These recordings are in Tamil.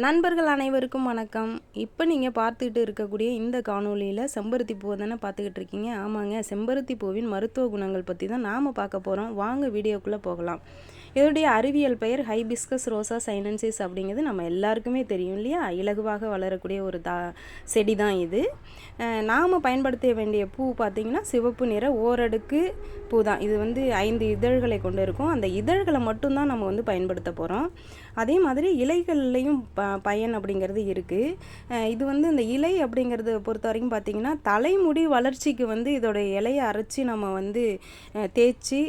நண்பர்கள் அனைவருக்கும் வணக்கம். இப்போ நீங்கள் பார்த்துக்கிட்டு இருக்கக்கூடிய இந்த காணொளியில் செம்பருத்தி பூவை தானே பார்த்துக்கிட்டு இருக்கீங்க? ஆமாங்க செம்பருத்தி பூவின் மருத்துவ குணங்கள் பற்றி தான் நாம் பார்க்க போகிறோம் வாங்க வீடியோக்குள்ளே போகலாம். இதோடைய அறிவியல் பெயர் ஹைபிஸ்கஸ் ரோசா சைனன்சிஸ் அப்படிங்கிறது நம்ம எல்லாருக்குமே தெரியும் இல்லையா? இலகுவாக வளரக்கூடிய ஒரு தா செடி தான் இது. நாம் பயன்படுத்த வேண்டிய பூ பார்த்திங்கன்னா சிவப்பு நிற ஓரடுக்கு பூ தான். இது வந்து ஐந்து இதழ்களை கொண்டு இருக்கும் அந்த இதழ்களை மட்டும்தான் நம்ம வந்து பயன்படுத்த போகிறோம் அதே மாதிரி இலைகள்லேயும் ப பயன் அப்படிங்கிறது இருக்குது இது வந்து இந்த இலை அப்படிங்கிறத பொறுத்த வரைக்கும் பார்த்திங்கன்னா தலைமுடி வளர்ச்சிக்கு வந்து இதோட இலையை அரைச்சி நம்ம வந்து தேய்ச்சி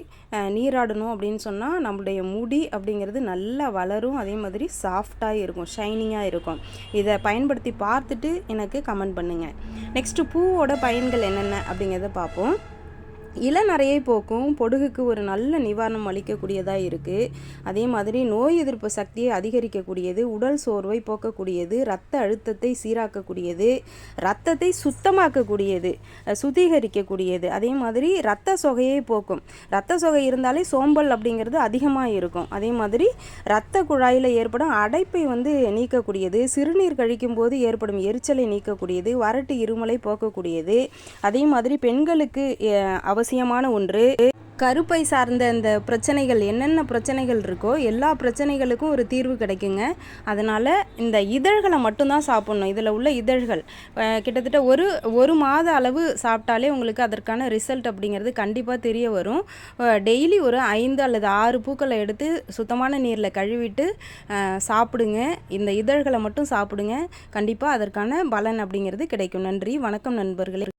நீராடணும் அப்படின்னு சொன்னால் நம்மளுடைய நம்மளுடைய முடி அப்படிங்கிறது நல்லா வளரும். அதே மாதிரி சாஃப்டாக இருக்கும் ஷைனிங்காக இருக்கும். இதை பயன்படுத்தி பார்த்துட்டு எனக்கு கமெண்ட் பண்ணுங்கள் நெக்ஸ்ட்டு பூவோட பயன்கள் என்னென்ன அப்படிங்கிறத பார்ப்போம். இளநரையை போக்கும் பொடுகுக்கு ஒரு நல்ல நிவாரணம் அளிக்கக்கூடியதாக இருக்குது அதே மாதிரி நோய் எதிர்ப்பு சக்தியை அதிகரிக்கக்கூடியது உடல் சோர்வை போக்கக்கூடியது ரத்த அழுத்தத்தை சீராக்கக்கூடியது ரத்தத்தை சுத்தமாக்கக்கூடியது சுத்திகரிக்கக்கூடியது. அதே மாதிரி ரத்த சொகையை போக்கும். ரத்த சொகை இருந்தாலே சோம்பல் அப்படிங்கிறது அதிகமாக இருக்கும். அதே மாதிரி ரத்த குழாயில் ஏற்படும் அடைப்பை வந்து நீக்கக்கூடியது சிறுநீர் கழிக்கும் போது ஏற்படும் எரிச்சலை நீக்கக்கூடியது வறட்டு இருமலை போக்கக்கூடியது. அதே மாதிரி பெண்களுக்கு அவ அவசியமான ஒன்று. கருப்பை சார்ந்த இந்த பிரச்சனைகள் என்னென்ன பிரச்சனைகள் இருக்கோ எல்லா பிரச்சனைகளுக்கும் ஒரு தீர்வு கிடைக்குங்க. அதனால் இந்த இதழ்களை மட்டும்தான் சாப்பிட்ணும். இதில் உள்ள இதழ்கள் கிட்டத்தட்ட ஒரு ஒரு மாத அளவு சாப்பிட்டாலே உங்களுக்கு அதற்கான ரிசல்ட் அப்படிங்கிறது கண்டிப்பாக தெரிய வரும். டெய்லி ஒரு ஐந்து அல்லது ஆறு பூக்களை எடுத்து சுத்தமான நீரில் கழுவிட்டு சாப்பிடுங்க. இந்த இதழ்களை மட்டும் சாப்பிடுங்க. கண்டிப்பாக அதற்கான பலன் அப்படிங்கிறது கிடைக்கும். நன்றி. வணக்கம் நண்பர்களே.